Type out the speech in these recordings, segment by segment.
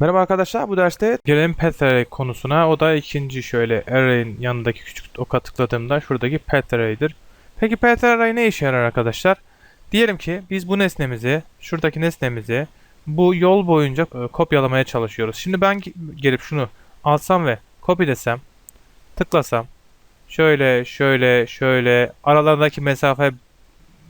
Merhaba arkadaşlar bu derste gelelim pet array konusuna. O da ikinci şöyle array'in yanındaki küçük oka tıkladığımda şuradaki pet array'dir. Peki pet array ne işe yarar arkadaşlar? Diyelim ki biz bu nesnemizi, şuradaki nesnemizi bu yol boyunca e, kopyalamaya çalışıyoruz. Şimdi ben ge- gelip şunu alsam ve copy desem, tıklasam, şöyle, şöyle, şöyle aralarındaki mesafe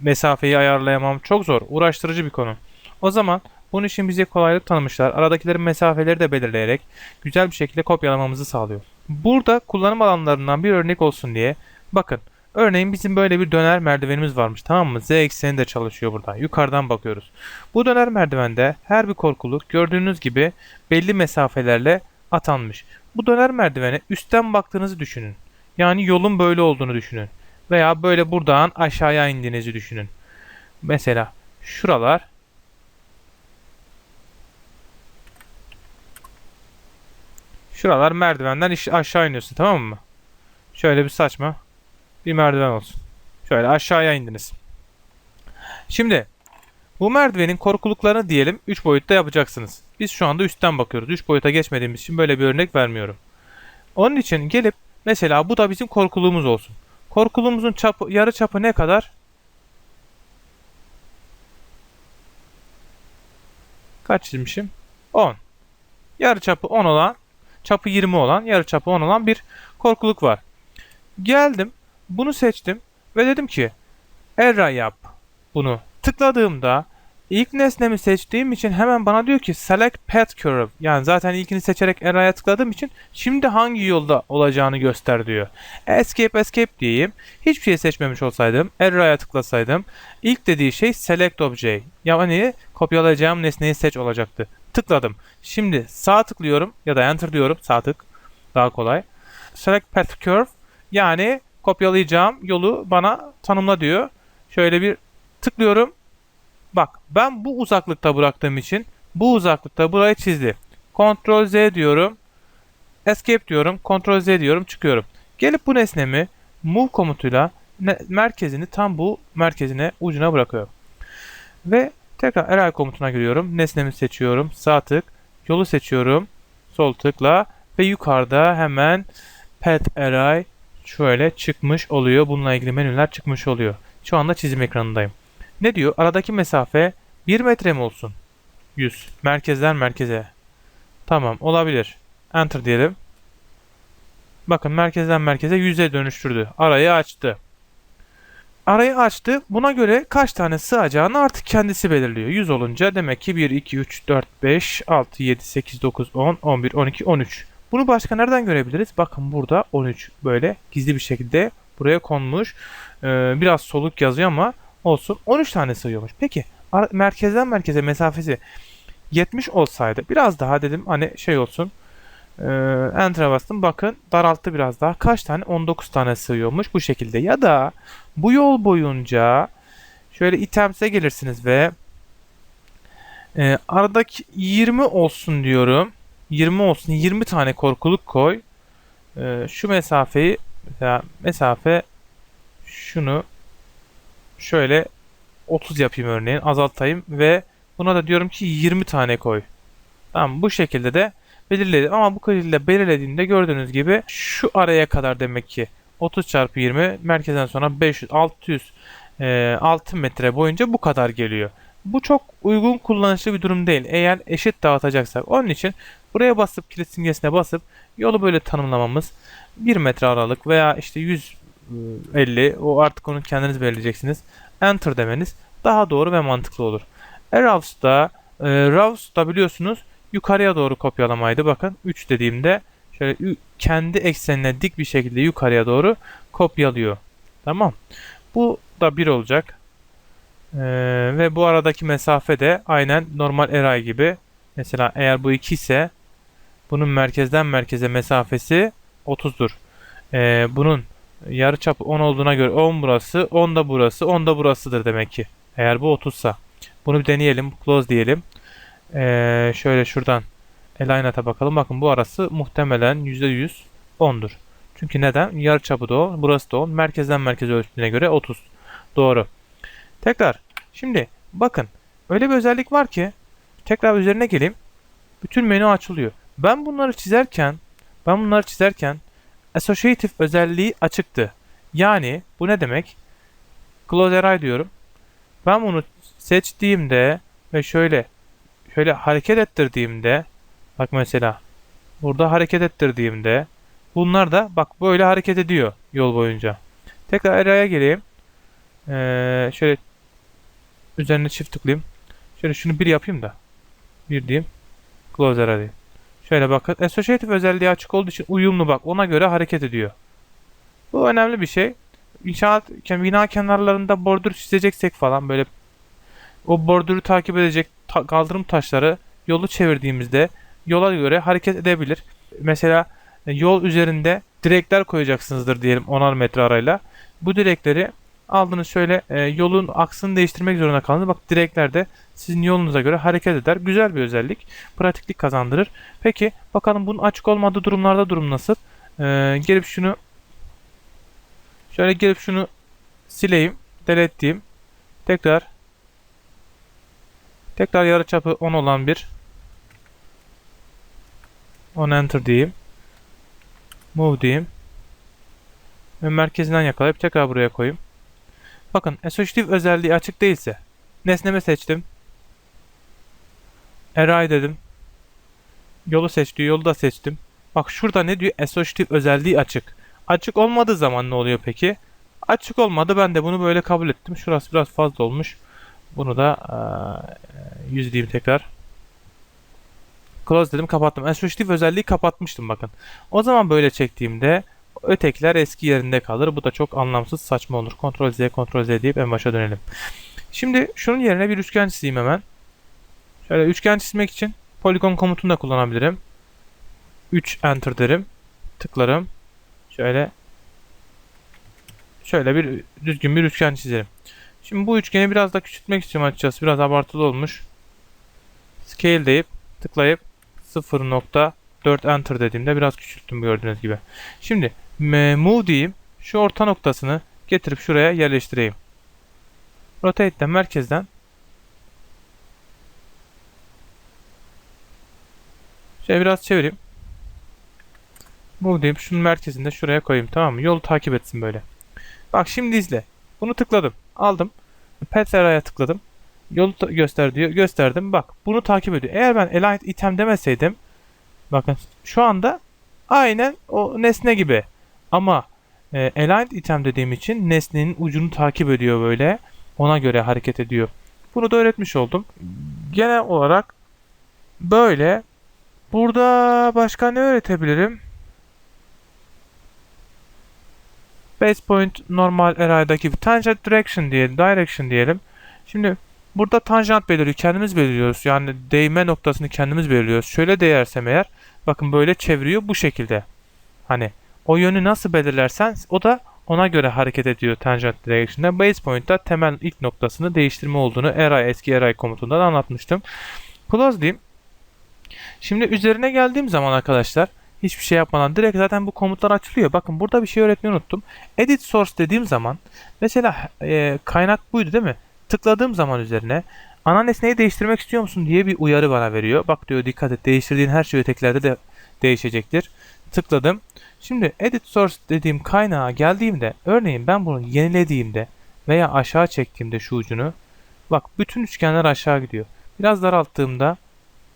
mesafeyi ayarlayamam. Çok zor, uğraştırıcı bir konu. O zaman bunun için bize kolaylık tanımışlar. Aradakilerin mesafeleri de belirleyerek güzel bir şekilde kopyalamamızı sağlıyor. Burada kullanım alanlarından bir örnek olsun diye bakın. Örneğin bizim böyle bir döner merdivenimiz varmış tamam mı? Z ekseni de çalışıyor buradan. Yukarıdan bakıyoruz. Bu döner merdivende her bir korkuluk gördüğünüz gibi belli mesafelerle atanmış. Bu döner merdivene üstten baktığınızı düşünün. Yani yolun böyle olduğunu düşünün. Veya böyle buradan aşağıya indiğinizi düşünün. Mesela şuralar Şuralar merdivenden aşağı iniyorsun tamam mı? Şöyle bir saçma bir merdiven olsun. Şöyle aşağıya indiniz. Şimdi bu merdivenin korkuluklarını diyelim 3 boyutta yapacaksınız. Biz şu anda üstten bakıyoruz. 3 boyuta geçmediğimiz için böyle bir örnek vermiyorum. Onun için gelip mesela bu da bizim korkuluğumuz olsun. Korkuluğumuzun çapı, yarı çapı ne kadar? Kaç çizmişim? 10. Yarı çapı 10 olan çapı 20 olan, yarı çapı 10 olan bir korkuluk var. Geldim, bunu seçtim ve dedim ki Erra yap bunu. Tıkladığımda ilk nesnemi seçtiğim için hemen bana diyor ki select path curve. Yani zaten ilkini seçerek Erra'ya tıkladığım için şimdi hangi yolda olacağını göster diyor. Escape escape diyeyim. Hiçbir şey seçmemiş olsaydım, Erra'ya tıklasaydım ilk dediği şey select object. Yani kopyalayacağım nesneyi seç olacaktı. Tıkladım. Şimdi sağ tıklıyorum ya da enter diyorum. Sağ tık. Daha kolay. Select path curve yani kopyalayacağım yolu bana tanımla diyor. Şöyle bir tıklıyorum. Bak ben bu uzaklıkta bıraktığım için bu uzaklıkta burayı çizdi. Ctrl Z diyorum. Escape diyorum. Ctrl Z diyorum. Çıkıyorum. Gelip bu nesnemi move komutuyla merkezini tam bu merkezine ucuna bırakıyorum. Ve tekrar array komutuna giriyorum. Nesnemi seçiyorum. Sağ tık. Yolu seçiyorum. Sol tıkla ve yukarıda hemen pet array şöyle çıkmış oluyor. Bununla ilgili menüler çıkmış oluyor. Şu anda çizim ekranındayım. Ne diyor? Aradaki mesafe 1 metre mi olsun? 100. Merkezden merkeze. Tamam olabilir. Enter diyelim. Bakın merkezden merkeze 100'e dönüştürdü. Arayı açtı. Arayı açtı. Buna göre kaç tane sığacağını artık kendisi belirliyor. 100 olunca demek ki 1, 2, 3, 4, 5, 6, 7, 8, 9, 10, 11, 12, 13. Bunu başka nereden görebiliriz? Bakın burada 13 böyle gizli bir şekilde buraya konmuş. Ee, biraz soluk yazıyor ama olsun. 13 tane sığıyormuş. Peki merkezden merkeze mesafesi 70 olsaydı biraz daha dedim hani şey olsun. Ee, Enter'a bastım. Bakın daralttı biraz daha. Kaç tane? 19 tane sığıyormuş bu şekilde. Ya da bu yol boyunca şöyle items'e gelirsiniz ve e, aradaki 20 olsun diyorum. 20 olsun. 20 tane korkuluk koy. E, şu mesafeyi mesela mesafe şunu şöyle 30 yapayım örneğin azaltayım ve buna da diyorum ki 20 tane koy. Tamam bu şekilde de belirledim ama bu şekilde belirlediğimde gördüğünüz gibi şu araya kadar demek ki 30 çarpı 20 merkezden sonra 500 600 e, 6 metre boyunca bu kadar geliyor. Bu çok uygun kullanışlı bir durum değil. Eğer eşit dağıtacaksak. Onun için buraya basıp kilit simgesine basıp yolu böyle tanımlamamız 1 metre aralık veya işte 150 o artık onu kendiniz belirleyeceksiniz. Enter demeniz daha doğru ve mantıklı olur. Arrows'da e, Rows'da biliyorsunuz yukarıya doğru kopyalamaydı. Bakın 3 dediğimde şöyle kendi eksenine dik bir şekilde yukarıya doğru kopyalıyor. Tamam. Bu da 1 olacak. Ee, ve bu aradaki mesafe de aynen normal array gibi. Mesela eğer bu 2 ise bunun merkezden merkeze mesafesi 30'dur. Ee, bunun yarıçapı 10 olduğuna göre 10 burası, 10 da burası, 10 da burasıdır demek ki. Eğer bu 30 sa. Bunu bir deneyelim. Close diyelim. Ee, şöyle şuradan alignat'a bakalım. Bakın bu arası muhtemelen %100 10'dur. Çünkü neden? Yarıçapı da 10, burası da 10. Merkezden merkeze ölçtüğüne göre 30. Doğru. Tekrar. Şimdi bakın. Öyle bir özellik var ki tekrar üzerine geleyim. Bütün menü açılıyor. Ben bunları çizerken ben bunları çizerken associative özelliği açıktı. Yani bu ne demek? Close array diyorum. Ben bunu seçtiğimde ve şöyle şöyle hareket ettirdiğimde bak mesela burada hareket ettirdiğimde bunlar da bak böyle hareket ediyor yol boyunca. Tekrar array'a geleyim. Ee, şöyle üzerine çift tıklayayım. Şöyle şunu bir yapayım da. Bir diyeyim. Close array. Şöyle bakın. Associative özelliği açık olduğu için uyumlu bak. Ona göre hareket ediyor. Bu önemli bir şey. İnşaat, bina kenarlarında bordür çizeceksek falan böyle o bordürü takip edecek ta- kaldırım taşları yolu çevirdiğimizde yola göre hareket edebilir. Mesela e, yol üzerinde direkler koyacaksınızdır diyelim 10'ar metre arayla. Bu direkleri aldınız şöyle e, yolun aksını değiştirmek zorunda kaldınız. Bak direkler de sizin yolunuza göre hareket eder. Güzel bir özellik. Pratiklik kazandırır. Peki bakalım bunun açık olmadığı durumlarda durum nasıl? E, gelip şunu şöyle gelip şunu sileyim. Delete diyeyim. Tekrar tekrar yarıçapı 10 olan bir 10 enter diyeyim. Move diyeyim. Ve merkezinden yakalayıp tekrar buraya koyayım. Bakın associative özelliği açık değilse nesneme seçtim. Array dedim. Yolu seç. Yolu da seçtim. Bak şurada ne diyor? Associative özelliği açık. Açık olmadığı zaman ne oluyor peki? Açık olmadı. Ben de bunu böyle kabul ettim. Şurası biraz fazla olmuş. Bunu da eee, 100 diyeyim tekrar. Close dedim kapattım. Associative özelliği kapatmıştım bakın. O zaman böyle çektiğimde ötekiler eski yerinde kalır. Bu da çok anlamsız saçma olur. Ctrl Z, Ctrl Z deyip en başa dönelim. Şimdi şunun yerine bir üçgen çizeyim hemen. Şöyle üçgen çizmek için poligon komutunu da kullanabilirim. 3 enter derim. Tıklarım. Şöyle şöyle bir düzgün bir üçgen çizerim. Şimdi bu üçgeni biraz da küçültmek istiyorum açıkçası. Biraz abartılı olmuş. Scale deyip tıklayıp 0.4 enter dediğimde biraz küçülttüm gördüğünüz gibi. Şimdi move diyeyim. Şu orta noktasını getirip şuraya yerleştireyim. Rotate'den merkezden Şöyle biraz çevireyim. Move deyip şunun merkezinde şuraya koyayım tamam mı? Yolu takip etsin böyle. Bak şimdi izle. Bunu tıkladım. Aldım. Pet tıkladım. Yolu göster diyor. Gösterdim. Bak bunu takip ediyor. Eğer ben aligned item demeseydim bakın şu anda aynen o nesne gibi. Ama e, aligned item dediğim için nesnenin ucunu takip ediyor böyle. Ona göre hareket ediyor. Bunu da öğretmiş oldum. Genel olarak böyle. Burada başka ne öğretebilirim? Base point normal array'daki gibi tangent direction diyelim, direction diyelim. Şimdi burada tanjant belirliyor. Kendimiz belirliyoruz. Yani değme noktasını kendimiz belirliyoruz. Şöyle değersem eğer bakın böyle çeviriyor bu şekilde. Hani o yönü nasıl belirlersen o da ona göre hareket ediyor tangent direction'da. Base point'ta temel ilk noktasını değiştirme olduğunu array eski array komutundan anlatmıştım. Close diyeyim. Şimdi üzerine geldiğim zaman arkadaşlar hiçbir şey yapmadan direkt zaten bu komutlar açılıyor. Bakın burada bir şey öğretmeyi unuttum. Edit source dediğim zaman mesela e, kaynak buydu değil mi? Tıkladığım zaman üzerine ana nesneyi değiştirmek istiyor musun diye bir uyarı bana veriyor. Bak diyor dikkat et değiştirdiğin her şey ötekilerde de değişecektir. Tıkladım. Şimdi edit source dediğim kaynağa geldiğimde örneğin ben bunu yenilediğimde veya aşağı çektiğimde şu ucunu bak bütün üçgenler aşağı gidiyor. Biraz daralttığımda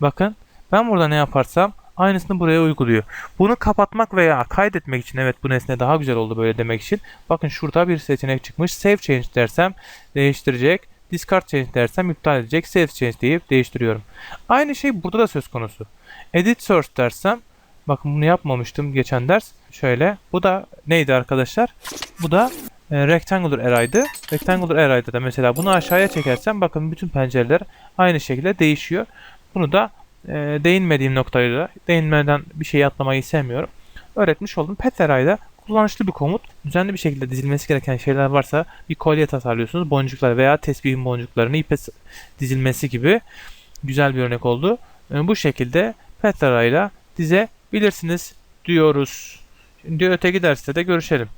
bakın ben burada ne yaparsam aynısını buraya uyguluyor. Bunu kapatmak veya kaydetmek için evet bu nesne daha güzel oldu böyle demek için. Bakın şurada bir seçenek çıkmış. Save change dersem değiştirecek. Discard change dersem iptal edecek. Save change deyip değiştiriyorum. Aynı şey burada da söz konusu. Edit source dersem bakın bunu yapmamıştım geçen ders. Şöyle bu da neydi arkadaşlar? Bu da e, rectangular array'dı. Rectangular array'da da mesela bunu aşağıya çekersem bakın bütün pencereler aynı şekilde değişiyor. Bunu da e, değinmediğim noktayla değinmeden bir şey atlamayı sevmiyorum. Öğretmiş oldum. Pet array'da kullanışlı bir komut. Düzenli bir şekilde dizilmesi gereken şeyler varsa bir kolye tasarlıyorsunuz. Boncuklar veya tesbihin boncuklarını ipe dizilmesi gibi güzel bir örnek oldu. E, bu şekilde pet array'la dizebilirsiniz diyoruz. Şimdi öteki derste de görüşelim.